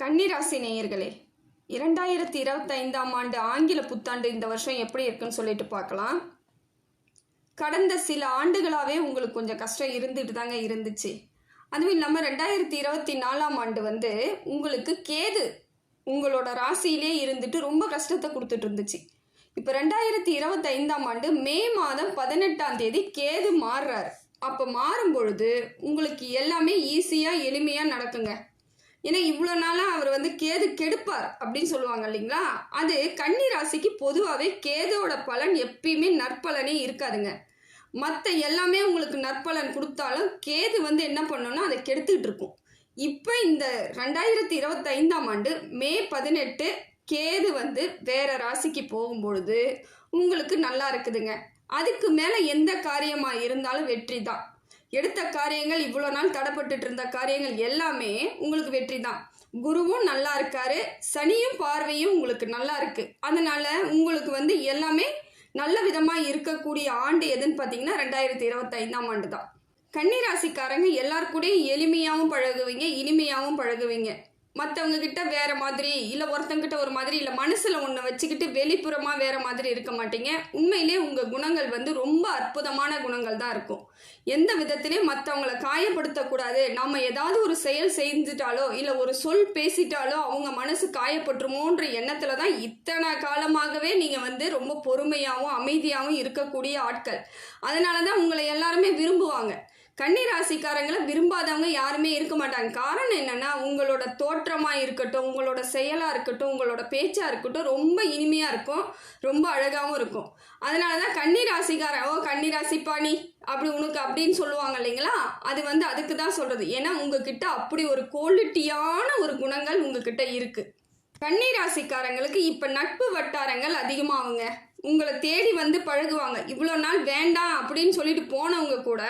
கன்னிராசி நேயர்களே இரண்டாயிரத்தி இருபத்தைந்தாம் ஆண்டு ஆங்கில புத்தாண்டு இந்த வருஷம் எப்படி இருக்குன்னு சொல்லிட்டு பார்க்கலாம். கடந்த சில ஆண்டுகளாகவே உங்களுக்கு கொஞ்சம் கஷ்டம் இருந்துட்டு தாங்க இருந்துச்சு. அதுவும் இல்லாமல் ரெண்டாயிரத்தி இருபத்தி நாலாம் ஆண்டு வந்து உங்களுக்கு கேது உங்களோட ராசியிலே இருந்துட்டு ரொம்ப கஷ்டத்தை கொடுத்துட்டு இருந்துச்சு. இப்போ ரெண்டாயிரத்தி இருபத்தைந்தாம் ஆண்டு மே மாதம் பதினெட்டாம் தேதி கேது மாறுறாரு. அப்போ மாறும் பொழுது உங்களுக்கு எல்லாமே ஈஸியாக எளிமையாக நடக்குங்க. ஏன்னா இவ்வளோ நாளாக அவர் வந்து கேது கெடுப்பார் அப்படின்னு சொல்லுவாங்க இல்லைங்களா? அது கன்னி ராசிக்கு பொதுவாகவே கேதோட பலன் எப்பயுமே நற்பலனே இருக்காதுங்க. மற்ற எல்லாமே உங்களுக்கு நற்பலன் கொடுத்தாலும் கேது வந்து என்ன பண்ணணும்னா அதை கெடுத்துக்கிட்டு இருக்கும். இப்போ இந்த ரெண்டாயிரத்தி இருபத்தைந்தாம் ஆண்டு மே பதினெட்டு கேது வந்து வேற ராசிக்கு போகும்பொழுது உங்களுக்கு நல்லா இருக்குதுங்க. அதுக்கு மேலே எந்த காரியமாக இருந்தாலும் வெற்றி தான். எடுத்த காரியங்கள் இவ்வளோ நாள் தடப்பட்டு இருந்த காரியங்கள் எல்லாமே உங்களுக்கு வெற்றி தான் குருவும் நல்லா இருக்காரு சனியும் பார்வையும் உங்களுக்கு நல்லா இருக்கு. அதனால உங்களுக்கு வந்து எல்லாமே நல்ல விதமாக இருக்கக்கூடிய ஆண்டு எதுன்னு பார்த்தீங்கன்னா ரெண்டாயிரத்தி இருபத்தைந்தாம் ஆண்டு தான் கன்னிராசிக்காரங்க எல்லார் கூடயும் எளிமையாகவும் பழகுவீங்க இனிமையாகவும் பழகுவீங்க. மற்றவங்க கிட்ட வேற மாதிரி இல்லை ஒருத்தங்கிட்ட ஒரு மாதிரி இல்லை மனசில் ஒன்று வச்சுக்கிட்டு வெளிப்புறமாக வேற மாதிரி இருக்க மாட்டீங்க. உண்மையிலே உங்கள் குணங்கள் வந்து ரொம்ப அற்புதமான குணங்கள் தான் இருக்கும். எந்த விதத்திலையும் மற்றவங்கள காயப்படுத்தக்கூடாது. நம்ம ஏதாவது ஒரு செயல் செஞ்சுட்டாலோ இல்லை ஒரு சொல் பேசிட்டாலோ அவங்க மனசு காயப்பட்டுருமோன்ற எண்ணத்தில் தான் இத்தனை காலமாகவே நீங்கள் வந்து ரொம்ப பொறுமையாகவும் அமைதியாகவும் இருக்கக்கூடிய ஆட்கள். அதனால தான் உங்களை எல்லாருமே விரும்புவாங்க. கன்னி ராசிக்காரங்களை விரும்பாதவங்க யாருமே இருக்க மாட்டாங்க. காரணம் என்னன்னா உங்களோட தோற்றமா இருக்கட்டும் உங்களோட செயலா இருக்கட்டும் உங்களோட பேச்சா இருக்கட்டும் ரொம்ப இனிமையா இருக்கும் ரொம்ப அழகாவும் இருக்கும். அதனால தான் கன்னி ராசிக்காரன் ஓ கன்னி ராசிப்பா நீ அப்படி உனக்கு அப்படின்னு சொல்லுவாங்க இல்லைங்களா? அது வந்து அதுக்கு தான் சொல்றது. ஏன்னா உங்ககிட்ட அப்படி ஒரு குவாலிட்டியான ஒரு குணங்கள் உங்ககிட்ட இருக்கு. கன்னி ராசிக்காரங்களுக்கு இப்போ நட்பு வட்டாரங்கள் அதிகமாகுங்க. உங்களை தேடி வந்து பழகுவாங்க. இவ்வளோ நாள் வேண்டாம் அப்படின்னு சொல்லிட்டு போனவங்க கூட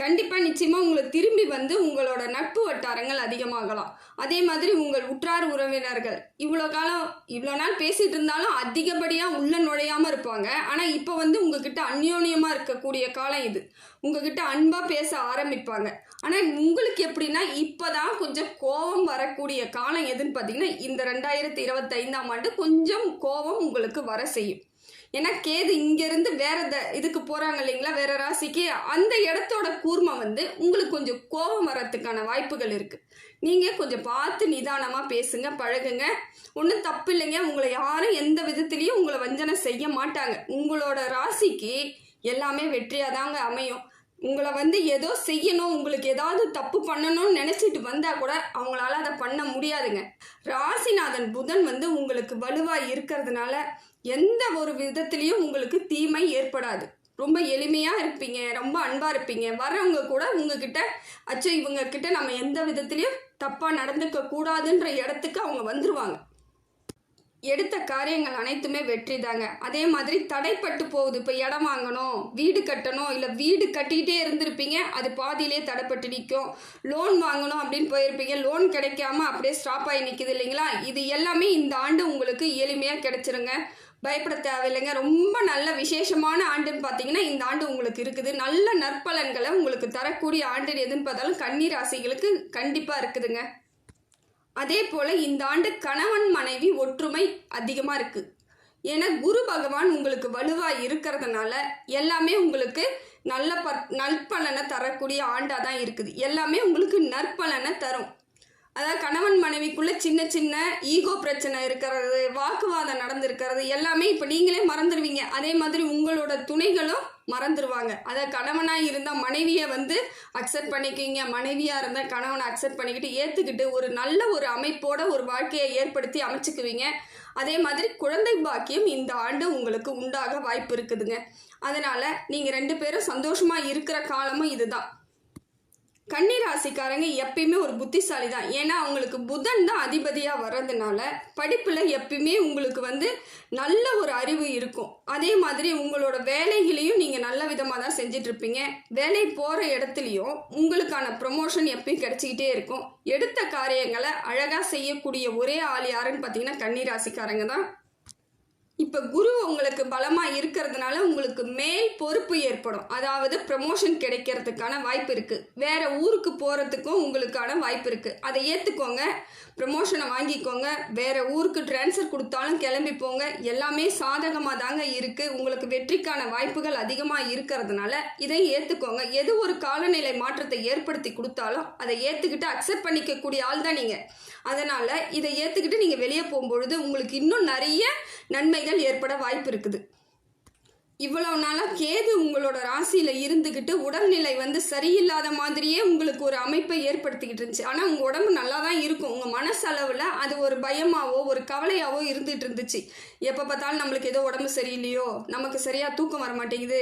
கண்டிப்பாக நிச்சயமாக உங்களை திரும்பி வந்து உங்களோட நட்பு வட்டாரங்கள் அதிகமாகலாம். அதே மாதிரி உங்கள் உற்றார் உறவினர்கள். இவ்வளோ காலம் இவ்வளோ நாள் பேசிகிட்டு இருந்தாலும் அதிகப்படியாக உள்ள நுழையாமல் இருப்பாங்க. ஆனால் இப்போ வந்து உங்ககிட்ட அந்யோன்யமாக இருக்கக்கூடிய காலம் இது. உங்ககிட்ட அன்பாக பேச ஆரம்பிப்பாங்க. ஆனால் உங்களுக்கு எப்படின்னா இப்போ தான் கொஞ்சம் கோபம் வரக்கூடிய காலம் எதுன்னு பார்த்தீங்கன்னா இந்த ரெண்டாயிரத்தி இருபத்தைந்தாம் ஆண்டு கொஞ்சம் கோபம் உங்களுக்கு வர செய்யும். ஏன்னா கேது இங்கேருந்து வேற த இதுக்கு போகிறாங்க இல்லைங்களா வேற ராசிக்கு. அந்த இடத்தோட கூர்மை வந்து உங்களுக்கு கொஞ்சம் கோபம் வர்றதுக்கான வாய்ப்புகள் இருக்குது நீங்கள் கொஞ்சம் பார்த்து நிதானமாக பேசுங்க பழகுங்க. ஒன்றும் தப்பு இல்லைங்க. உங்களை யாரும் எந்த விதத்துலேயும் உங்களை வஞ்சனை செய்ய மாட்டாங்க. உங்களோட ராசிக்கு எல்லாமே வெற்றியாக தாங்க அமையும். உங்களை வந்து ஏதோ செய்யணும் உங்களுக்கு ஏதாவது தப்பு பண்ணணும்னு நினச்சிட்டு வந்தால் கூட அவங்களால அதை பண்ண முடியாதுங்க. ராசிநாதன் புதன் வந்து உங்களுக்கு வலுவாக இருக்கிறதுனால எந்த ஒரு விதத்துலேயும் உங்களுக்கு தீமை ஏற்படாது. ரொம்ப எளிமையாக இருப்பீங்க ரொம்ப அன்பாக இருப்பீங்க. வர்றவங்க கூட உங்ககிட்ட அச்சோ இவங்க கிட்ட நம்ம எந்த விதத்துலேயும் தப்பாக நடந்துக்க கூடாதுன்ற இடத்துக்கு அவங்க வந்துருவாங்க. எடுத்த காரியங்கள் அனைத்துமே வெற்றி தாங்க அதே மாதிரி தடைப்பட்டு போகுது. இப்போ இடம் வாங்கணும் வீடு கட்டணும் இல்லை வீடு கட்டிகிட்டே இருந்திருப்பீங்க அது பாதியிலே தடைப்பட்டு நிற்கும். லோன் வாங்கணும் அப்படின்னு போயிருப்பீங்க. லோன் கிடைக்காம அப்படியே ஸ்டாப் ஆகி நிற்கிது இல்லைங்களா? இது எல்லாமே இந்த ஆண்டு உங்களுக்கு எளிமையாக கிடைச்சிருங்க. பயப்பட தேவையில்லைங்க. ரொம்ப நல்ல விசேஷமான ஆண்டுன்னு பார்த்தீங்கன்னா இந்த ஆண்டு உங்களுக்கு இருக்குது. நல்ல நற்பலன்களை உங்களுக்கு தரக்கூடிய ஆண்டு எதுன்னு பார்த்தாலும் கன்னி ராசிகளுக்கு கண்டிப்பாக இருக்குதுங்க. அதே போல் இந்த ஆண்டு கணவன் மனைவி ஒற்றுமை அதிகமாக இருக்குது ஏன்னா குரு பகவான் உங்களுக்கு வலுவாக இருக்கிறதுனால எல்லாமே உங்களுக்கு நல்ல ப நற்பலனை தரக்கூடிய ஆண்டாக தான் இருக்குது. எல்லாமே உங்களுக்கு நற்பலனை தரும். அதாவது கணவன் மனைவிக்குள்ள சின்ன சின்ன ஈகோ பிரச்சனை இருக்கிறது வாக்குவாதம் நடந்திருக்கிறது எல்லாமே இப்போ நீங்களே மறந்துடுவீங்க. அதே மாதிரி உங்களோட துணைகளும் மறந்துடுவாங்க. அதாவது கணவனாக இருந்தால் மனைவியை வந்து அக்செப்ட் பண்ணிக்கிங்க. மனைவியாக இருந்தால் கணவனை அக்செப்ட் பண்ணிக்கிட்டு ஏற்றுக்கிட்டு ஒரு நல்ல ஒரு அமைப்போட ஒரு வாழ்க்கையை ஏற்படுத்தி அமைச்சுக்குவீங்க. அதே மாதிரி குழந்தை பாக்கியம் இந்த ஆண்டு உங்களுக்கு உண்டாக வாய்ப்பு இருக்குதுங்க. அதனால் நீங்கள் ரெண்டு பேரும் சந்தோஷமாக இருக்கிற காலமும் இதுதான். கன்னி ராசிக்காரங்க எப்பயுமே ஒரு புத்திசாலி தான் ஏன்னா அவங்களுக்கு புதன் தான் அதிபதியாக வர்றதுனால படிப்பில் எப்பயுமே உங்களுக்கு வந்து நல்ல ஒரு அறிவு இருக்கும். அதே மாதிரி உங்களோட வேலைகளையும் நீங்கள் நல்ல விதமாக தான் செஞ்சிட்ருப்பீங்க. வேலை போகிற இடத்துலையும் உங்களுக்கான ப்ரொமோஷன் எப்பயும் கிடச்சிக்கிட்டே இருக்கும். எடுத்த காரியங்களை அழகாக செய்யக்கூடிய ஒரே ஆள் யாருன்னு பார்த்தீங்கன்னா கன்னி ராசிக்காரங்க தான். இப்போ குரு உங்களுக்கு பலமாக இருக்கிறதுனால உங்களுக்கு மேல் பொறுப்பு ஏற்படும். அதாவது ப்ரமோஷன் கிடைக்கிறதுக்கான வாய்ப்பு இருக்குது வேற ஊருக்கு போகிறதுக்கும் உங்களுக்கான வாய்ப்பு இருக்குது அதை ஏற்றுக்கோங்க ப்ரமோஷனை வாங்கிக்கோங்க. வேற ஊருக்கு ட்ரான்ஸ்ஃபர் கொடுத்தாலும் கிளம்பி போங்க. எல்லாமே சாதகமாக தாங்க இருக்குது உங்களுக்கு வெற்றிக்கான வாய்ப்புகள் அதிகமாக இருக்கிறதுனால இதை ஏற்றுக்கோங்க எது ஒரு காலநிலை மாற்றத்தை ஏற்படுத்தி கொடுத்தாலும் அதை ஏற்றுக்கிட்டு அக்செப்ட் பண்ணிக்கக்கூடிய ஆள் தான் நீங்கள் அதனால் இதை ஏற்றுக்கிட்டு நீங்கள் வெளியே போகும்பொழுது உங்களுக்கு இன்னும் நிறைய நன்மைகள் ஏற்பட வாய்ப்பு இருக்குது. இவ்வளவு நாளாக கேது உங்களோட ராசியில் இருந்துக்கிட்டு உடல்நிலை வந்து சரியில்லாத மாதிரியே உங்களுக்கு ஒரு அமைப்பை ஏற்படுத்திக்கிட்டு இருந்துச்சு. ஆனால் உங்கள் உடம்பு நல்லா தான் இருக்கும். உங்கள் மனசளவில் அது ஒரு பயமாவோ ஒரு கவலையாவோ இருந்துகிட்டு இருந்துச்சு. எப்போ பார்த்தாலும் நம்மளுக்கு ஏதோ உடம்பு சரியில்லையோ நமக்கு சரியாக தூக்கம் வர மாட்டேங்குது.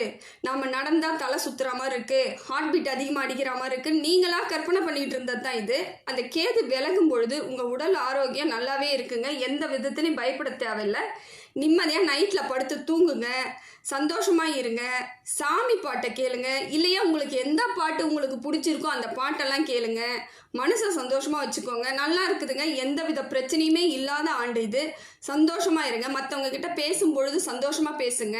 நம்ம நடந்தால் தலை சுற்றுற மாதிரி இருக்குது ஹார்ட் பீட் அதிகமாக அடிக்கிற மாதிரி இருக்குது நீங்களாக கற்பனை பண்ணிகிட்டு இருந்தது தான் இது. அந்த கேது விலகும் பொழுது உங்கள் உடல் ஆரோக்கியம் நல்லாவே இருக்குங்க. எந்த விதத்துலையும் பயப்பட தேவையில்லை. நிம்மதியாக நைட்டில் படுத்து தூங்குங்க. சந்தோஷமாக இருங்க. சாமி பாட்டை கேளுங்க. இல்லையா உங்களுக்கு எந்த பாட்டு உங்களுக்கு பிடிச்சிருக்கோ அந்த பாட்டெல்லாம் கேளுங்க. மனசை சந்தோஷமாக வச்சுக்கோங்க. நல்லா இருக்குதுங்க. எந்த வித பிரச்சனையுமே இல்லாத ஆண்டு இது. சந்தோஷமாக இருங்க. மற்றவங்க கிட்ட பேசும்பொழுது சந்தோஷமாக பேசுங்க.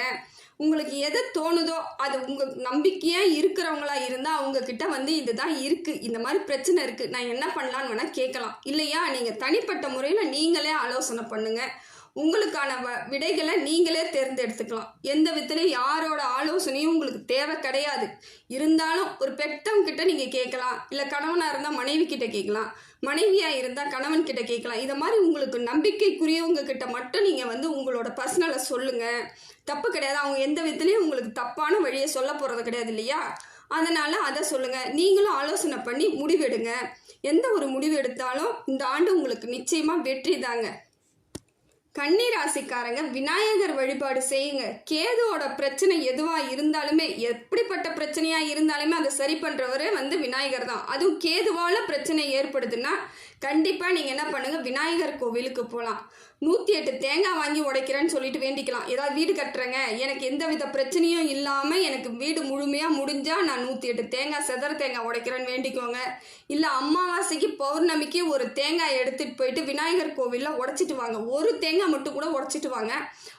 உங்களுக்கு எது தோணுதோ அது உங்கள் நம்பிக்கையாக இருக்கிறவங்களா இருந்தால் அவங்க கிட்ட வந்து இதுதான் இருக்குது இந்த மாதிரி பிரச்சனை இருக்குது நான் என்ன பண்ணலான்னு வேணால் கேட்கலாம். இல்லையா? நீங்கள் தனிப்பட்ட முறையில் நீங்களே ஆலோசனை பண்ணுங்கள் உங்களுக்கான வ விடைகளை நீங்களே தேர்ந்தெடுத்துக்கலாம். எந்த விதத்துலையும் யாரோட ஆலோசனையும் உங்களுக்கு தேவை கிடையாது. இருந்தாலும் ஒரு பெத்தவங்க கிட்ட நீங்கள் கேட்கலாம். இல்லை கணவனாக இருந்தால் மனைவி கிட்ட கேட்கலாம். மனைவியாக இருந்தால் கணவன் கிட்ட கேட்கலாம். இதை மாதிரி உங்களுக்கு நம்பிக்கைக்குரியவங்க கிட்ட மட்டும் நீங்கள் வந்து உங்களோட பர்சனலை சொல்லுங்கள் தப்பு கிடையாது. அவங்க எந்த விதத்துலையும் உங்களுக்கு தப்பான வழியை சொல்ல போகிறது கிடையாது இல்லையா? அதனால் அதை சொல்லுங்கள் நீங்களும் ஆலோசனை பண்ணி முடிவெடுங்க. எந்த ஒரு முடிவு எடுத்தாலும் இந்த ஆண்டு உங்களுக்கு நிச்சயமாக வெற்றி தாங்க. கன்னி ராசிக்காரங்க விநாயகர் வழிபாடு செய்யுங்க. கேதுவோட பிரச்சனை எதுவா இருந்தாலுமே எப்படிப்பட்ட பிரச்சனையா இருந்தாலுமே அதை சரி பண்ணுறவரே வந்து விநாயகர் தான். அதுவும் கேதுவால பிரச்சனை ஏற்படுதுன்னா கண்டிப்பாக நீங்கள் என்ன பண்ணுங்க விநாயகர் கோவிலுக்கு போகலாம் நூற்றி எட்டு தேங்காய் வாங்கி உடைக்கிறேன்னு சொல்லிட்டு வேண்டிக்கலாம். ஏதாவது வீடு கட்டுறேங்க. எனக்கு எந்த வித பிரச்சனையும் இல்லாமல் எனக்கு வீடு முழுமையாக முடிஞ்சால் நான் நூற்றி எட்டு தேங்காய் செதற தேங்காய் உடைக்கிறேன்னு வேண்டிக்கோங்க. இல்லை அமாவாசைக்கு பௌர்ணமிக்கு ஒரு தேங்காய் எடுத்துகிட்டு போயிட்டு விநாயகர் கோவிலில் உடைச்சிட்டு வாங்க. ஒரு தேங்காய் மட்டும் கூட உடைச்சிட்டு வாங்க.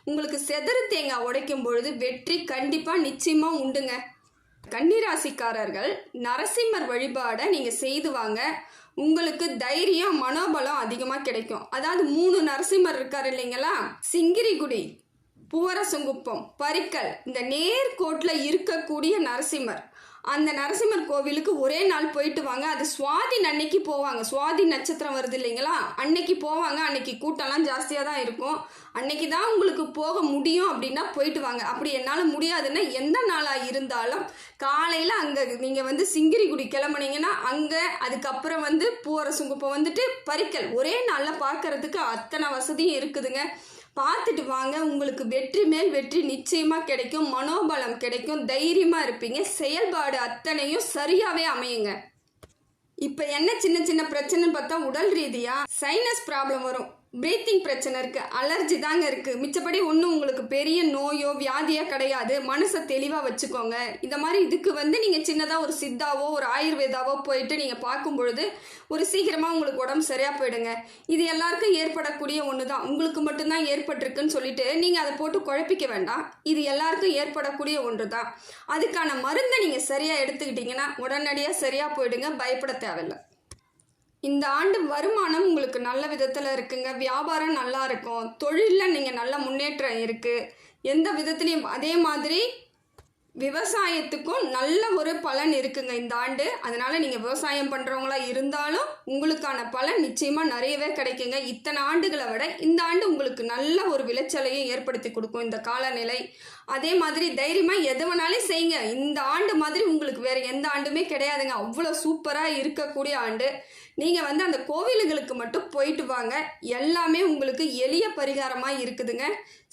உங்களுக்கு செதறு தேங்காய் உடைக்கும் பொழுது வெற்றி கண்டிப்பாக நிச்சயமாக உண்டுங்க. கன்னிராசிக்காரர்கள் நரசிம்மர் வழிபாடை நீங்கள் செய்து வாங்க. உங்களுக்கு தைரியம் மனோபலம் அதிகமாக கிடைக்கும். அதாவது மூணு நரசிம்மர் இருக்கார் இல்லைங்களா? சிங்கிரிகுடி பூவரசங்குப்பம் பரிக்கல் இந்த நேர்கோட்டில் இருக்கக்கூடிய நரசிம்மர். அந்த நரசிம்மர் கோவிலுக்கு ஒரே நாள் போயிட்டு வாங்க. அது சுவாதி அன்னைக்கு போவாங்க. சுவாதி நட்சத்திரம் வருது இல்லைங்களா? அன்னைக்கு போவாங்க. அன்னைக்கு கூட்டம்லாம் ஜாஸ்தியாக தான் இருக்கும். அன்னைக்கு தான் உங்களுக்கு போக முடியும் அப்படின்னா போயிட்டு வாங்க. அப்படி என்னால் முடியாதுன்னா எந்த நாளாக இருந்தாலும் காலையில் அங்கே நீங்கள் வந்து சிங்கிரிகுடி கிளம்புனீங்கன்னா அங்கே அதுக்கப்புறம் வந்து பூவரசுங்குப்பம் வந்துட்டு பறிக்கல். ஒரே நாளில் பார்க்கறதுக்கு அத்தனை வசதியும் இருக்குதுங்க. பார்த்துட்டு வாங்க. உங்களுக்கு வெற்றி மேல் வெற்றி நிச்சயமாக கிடைக்கும். மனோபலம் கிடைக்கும். தைரியமாக இருப்பீங்க. செயல்பாடு அத்தனையும் சரியாகவே அமையுங்க. இப்போ என்ன சின்ன சின்ன பிரச்சனைன்னு பார்த்தா உடல் ரீதியாக சைனஸ் ப்ராப்ளம் வரும். பிரீத்திங் பிரச்சனை இருக்கு அலர்ஜி தாங்க இருக்கு. மிச்சப்படி ஒன்றும் உங்களுக்கு பெரிய நோயோ வியாதியோ கிடையாது. மனசை தெளிவாக வச்சுக்கோங்க. இந்த மாதிரி இதுக்கு வந்து நீங்கள் சின்னதாக ஒரு சித்தாவோ ஒரு ஆயுர்வேதாவோ போயிட்டு நீங்கள் பார்க்கும் பொழுது ஒரு சீக்கிரமாக உங்களுக்கு உடம்பு சரியாக போயிடுங்க. இது எல்லாருக்கும் ஏற்படக்கூடிய ஒன்று தான் உங்களுக்கு மட்டும்தான் ஏற்பட்டிருக்குன்னு சொல்லிட்டு நீங்கள் அதை போட்டு குழப்பிக்க வேண்டாம். இது எல்லாருக்கும் ஏற்படக்கூடிய ஒன்று தான் அதுக்கான மருந்தை நீங்கள் சரியாக எடுத்துக்கிட்டீங்கன்னா உடனடியாக சரியாக போயிடுங்க. பயப்பட தேவையில்லை. இந்த ஆண்டு வருமானம் உங்களுக்கு நல்ல விதத்தில் இருக்குங்க. வியாபாரம் நல்லா இருக்கும். தொழிலில் நீங்கள் நல்ல முன்னேற்றம் இருக்குது எந்த விதத்துலையும் அதே மாதிரி விவசாயத்துக்கும் நல்ல ஒரு பலன் இருக்குங்க இந்த ஆண்டு. அதனால் நீங்கள் விவசாயம் பண்ணுறவங்களா இருந்தாலும் உங்களுக்கான பலன் நிச்சயமாக நிறையவே கிடைக்குங்க. இத்தனை ஆண்டுகளை விட இந்த ஆண்டு உங்களுக்கு நல்ல ஒரு விளைச்சலையும் ஏற்படுத்தி கொடுக்கும் இந்த காலநிலை. அதே மாதிரி தைரியமாக எது வேணாலும் செய்யுங்க. இந்த ஆண்டு மாதிரி உங்களுக்கு வேறு எந்த ஆண்டுமே கிடையாதுங்க. அவ்வளோ சூப்பராக இருக்கக்கூடிய ஆண்டு. நீங்கள் வந்து அந்த கோவிலுகளுக்கு மட்டும் போயிட்டு வாங்க. எல்லாமே உங்களுக்கு எளிய பரிகாரமாக இருக்குதுங்க.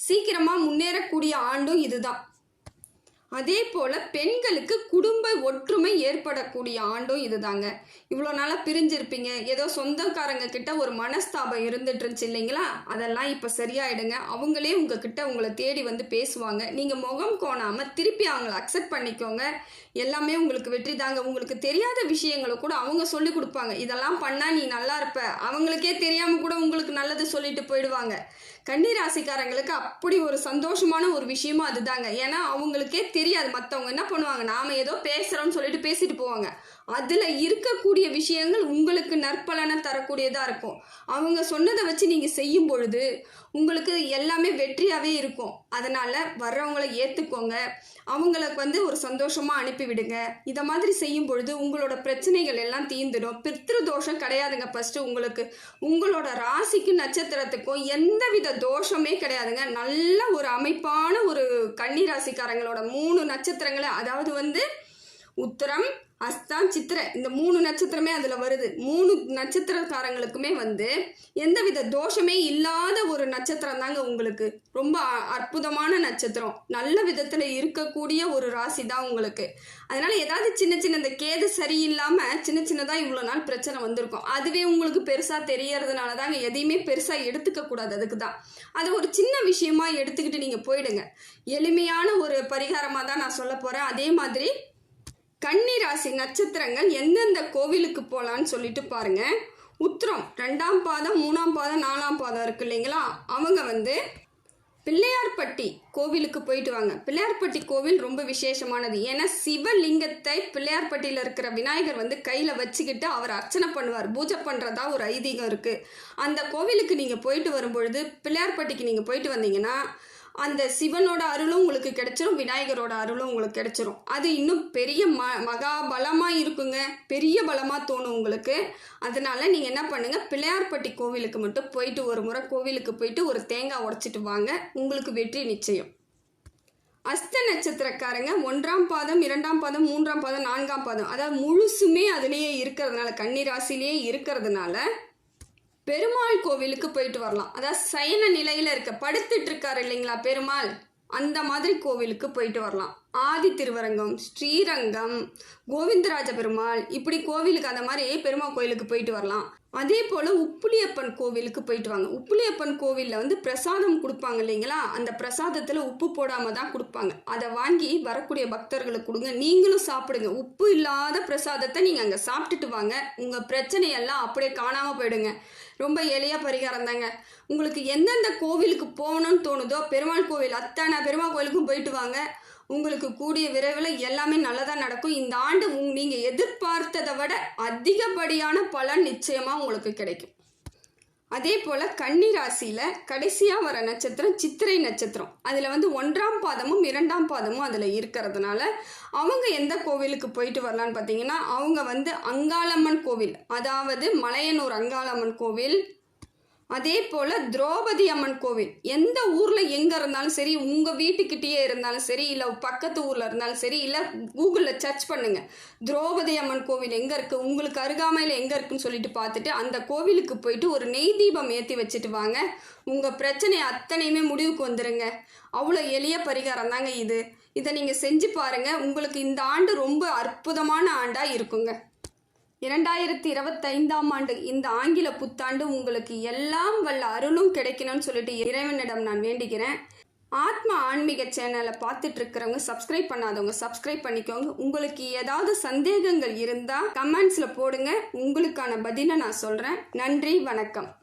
சீக்கிரமாக முன்னேறக்கூடிய ஆண்டும் இதுதான். அதே போல் பெண்களுக்கு குடும்ப ஒற்றுமை ஏற்படக்கூடிய ஆண்டும் இதுதாங்க. இவ்வளோ நாளாக பிரிஞ்சிருப்பீங்க. ஏதோ சொந்தக்காரங்க கிட்ட ஒரு மனஸ்தாபம் இருந்துட்டு இருந்துச்சு இல்லைங்களா? அதெல்லாம் இப்போ சரியாயிடுங்க. அவங்களே உங்ககிட்ட உங்களை தேடி வந்து பேசுவாங்க. நீங்கள் முகம் கோணாமல் திருப்பி அவங்கள அக்செப்ட் பண்ணிக்கோங்க. எல்லாமே உங்களுக்கு வெற்றி தாங்க. உங்களுக்கு தெரியாத விஷயங்களை கூட அவங்க சொல்லி கொடுப்பாங்க. இதெல்லாம் பண்ணா நீ நல்லா இருப்ப. அவங்களுக்கே தெரியாம கூட உங்களுக்கு நல்லது சொல்லிட்டு போயிடுவாங்க. கன்னி ராசிக்காரங்களுக்கு அப்படி ஒரு சந்தோஷமான ஒரு விஷயமும் அதுதாங்க. ஏன்னா அவங்களுக்கே தெரியாது. மற்றவங்க என்ன பண்ணுவாங்க? நாம ஏதோ பேசுறோம்னு சொல்லிட்டு பேசிட்டு போவாங்க. அதில் இருக்கக்கூடிய விஷயங்கள் உங்களுக்கு நற்பலனை தரக்கூடியதாக இருக்கும். அவங்க சொன்னதை வச்சு நீங்கள் செய்யும் பொழுது உங்களுக்கு எல்லாமே வெற்றியாகவே இருக்கும். அதனால் வர்றவங்களை ஏற்றுக்கோங்க அவங்களுக்கு வந்து ஒரு சந்தோஷமாக அனுப்பிவிடுங்க இதை மாதிரி செய்யும் பொழுது உங்களோட பிரச்சனைகள் எல்லாம் தீந்துடும் பித்ரு தோஷம் கிடையாதுங்க ஃபஸ்ட்டு உங்களுக்கு. உங்களோட ராசிக்கும் நட்சத்திரத்துக்கும் எந்தவித தோஷமே கிடையாதுங்க. நல்ல ஒரு அமைப்பான ஒரு கன்னி ராசிக்காரங்களோட மூணு நட்சத்திரங்களை அதாவது வந்து உத்தரம் அஸ்தான் சித்திரை. இந்த மூணு நட்சத்திரமே அதில் வருது. மூணு நட்சத்திரக்காரங்களுக்குமே வந்து எந்தவித தோஷமே இல்லாத ஒரு நட்சத்திரம் தாங்க உங்களுக்கு. ரொம்ப அ- அற்புதமான நட்சத்திரம். நல்ல விதத்தில் இருக்கக்கூடிய ஒரு ராசி தான் உங்களுக்கு. அதனால ஏதாவது சின்ன சின்ன இந்த கேது சரியில்லாமல் சின்ன சின்னதாக இவ்வளோ நாள் பிரச்சனை வந்திருக்கும். அதுவே உங்களுக்கு பெருசாக தெரியறதுனால தாங்க எதையுமே பெருசாக எடுத்துக்க கூடாது. அதுக்கு தான். அதை ஒரு சின்ன விஷயமா எடுத்துக்கிட்டு நீங்கள் போயிடுங்க. எளிமையான ஒரு பரிகாரமாக தான் நான் சொல்ல போகிறேன் அதே மாதிரி கன்னிராசி நட்சத்திரங்கள் எந்தெந்த கோவிலுக்கு போகலான்னு சொல்லிட்டு பாருங்க. உத்திரம் ரெண்டாம் பாதம் மூணாம் பாதம் நாலாம் பாதம் இருக்கு இல்லைங்களா? அவங்க வந்து பிள்ளையார்பட்டி கோவிலுக்கு போயிட்டு வாங்க. பிள்ளையார்பட்டி கோவில் ரொம்ப விசேஷமானது. ஏன்னா சிவலிங்கத்தை பிள்ளையார்பட்டியில் இருக்கிற விநாயகர் வந்து கையில் வச்சுக்கிட்டு அவர் அர்ச்சனை பண்ணுவார். பூஜை பண்ணுறதா ஒரு ஐதீகம் இருக்குது அந்த கோவிலுக்கு நீங்கள் போயிட்டு வரும்பொழுது பிள்ளையார்பட்டிக்கு நீங்கள் போயிட்டு வந்தீங்கன்னா அந்த சிவனோட அருளும் உங்களுக்கு கிடைச்சிரும் விநாயகரோட அருளும் உங்களுக்கு கிடைச்சிரும். அது இன்னும் பெரிய ம மகா பலமாக இருக்குங்க. பெரிய பலமாக தோணும் உங்களுக்கு. அதனால நீங்கள் என்ன பண்ணுங்கள் பிள்ளையார்பட்டி கோவிலுக்கு மட்டும் போயிட்டு ஒரு முறை கோவிலுக்கு போயிட்டு ஒரு தேங்காய் உடச்சிட்டு வாங்க. உங்களுக்கு வெற்றி நிச்சயம். அஸ்த நட்சத்திரக்காரங்க ஒன்றாம் பாதம் இரண்டாம் பாதம் மூன்றாம் பாதம் நான்காம் பாதம். அதாவது முழுசுமே அதுலேயே இருக்கிறதுனால கன்னி ராசிலேயே இருக்கிறதுனால பெருமாள் கோவிலுக்கு போயிட்டு வரலாம். அதாவது சயன நிலையில இருக்க படுத்துட்டு இருக்காரு இல்லைங்களா பெருமாள்? அந்த மாதிரி கோவிலுக்கு போயிட்டு வரலாம். ஆதி திருவரங்கம் ஸ்ரீரங்கம் கோவிந்தராஜ பெருமாள் இப்படி கோவிலுக்கு அந்த மாதிரி பெருமாள் கோவிலுக்கு போயிட்டு வரலாம். அதே போல் உப்புளியப்பன் கோவிலுக்கு போயிட்டு வாங்க. உப்புளியப்பன் கோவிலில் வந்து பிரசாதம் கொடுப்பாங்க இல்லைங்களா? அந்த பிரசாதத்தில் உப்பு போடாமல் தான் கொடுப்பாங்க. அதை வாங்கி வரக்கூடிய பக்தர்களுக்கு கொடுங்க. நீங்களும் சாப்பிடுங்க. உப்பு இல்லாத பிரசாதத்தை நீங்கள் அங்கே சாப்பிட்டுட்டு வாங்க. உங்கள் பிரச்சனையெல்லாம் அப்படியே காணாமல் போயிடுங்க. ரொம்ப எளிய பரிகாரம் தாங்க. உங்களுக்கு எந்தெந்த கோவிலுக்கு போகணும்னு தோணுதோ பெருமாள் கோவில் அத்தனை பெருமாள் கோவிலுக்கும் போயிட்டு வாங்க. உங்களுக்கு கூடிய விரைவில் எல்லாமே நல்லதாக நடக்கும். இந்த ஆண்டு உங் நீங்கள் எதிர்பார்த்ததை விட அதிகப்படியான பலன் நிச்சயமாக உங்களுக்கு கிடைக்கும். அதே போல் கன்னி ராசியில் கடைசியாக வர நட்சத்திரம் சித்திரை நட்சத்திரம். அதில் வந்து ஒன்றாம் பாதமும் இரண்டாம் பாதமும் அதில் இருக்கிறதுனால அவங்க எந்த கோவிலுக்கு போயிட்டு வரலான்னு பார்த்தீங்கன்னா அவங்க வந்து அங்காளம்மன் கோவில் அதாவது மலையனூர் அங்காளம்மன் கோவில் அதே போல் திரௌபதி அம்மன் கோவில். எந்த ஊரில் எங்கே இருந்தாலும் சரி உங்கள் வீட்டுக்கிட்டேயே இருந்தாலும் சரி இல்லை பக்கத்து ஊரில் இருந்தாலும் சரி இல்லை கூகுளில் சர்ச் பண்ணுங்க. திரௌபதி அம்மன் கோவில் எங்கே இருக்குது உங்களுக்கு அருகாமையில் எங்கே இருக்குன்னு சொல்லிட்டு பார்த்துட்டு அந்த கோவிலுக்கு போயிட்டு ஒரு நெய் தீபம் ஏற்றி வச்சுட்டு வாங்க. உங்கள் பிரச்சனை அத்தனையுமே முடிவுக்கு வந்துருங்க. அவ்வளோ எளிய பரிகாரம் தாங்க இது. இதை நீங்கள் செஞ்சு பாருங்கள் உங்களுக்கு இந்த ஆண்டு ரொம்ப அற்புதமான ஆண்டாக இருக்குங்க. இரண்டாயிரத்தி இருபத்தைந்தாம் ஆண்டு இந்த ஆங்கில புத்தாண்டு உங்களுக்கு எல்லாம் வல்ல அருளும் கிடைக்கணும்னு சொல்லிட்டு இறைவனிடம் நான் வேண்டிக்கிறேன் ஆத்மா ஆன்மீக சேனலை பார்த்துட்டு இருக்கிறவங்க சப்ஸ்கிரைப் பண்ணாதவங்க சப்ஸ்கிரைப் பண்ணிக்கோங்க. உங்களுக்கு ஏதாவது சந்தேகங்கள் இருந்தால் கமெண்ட்ஸில் போடுங்க. உங்களுக்கான பதிலை நான் சொல்கிறேன் நன்றி வணக்கம்.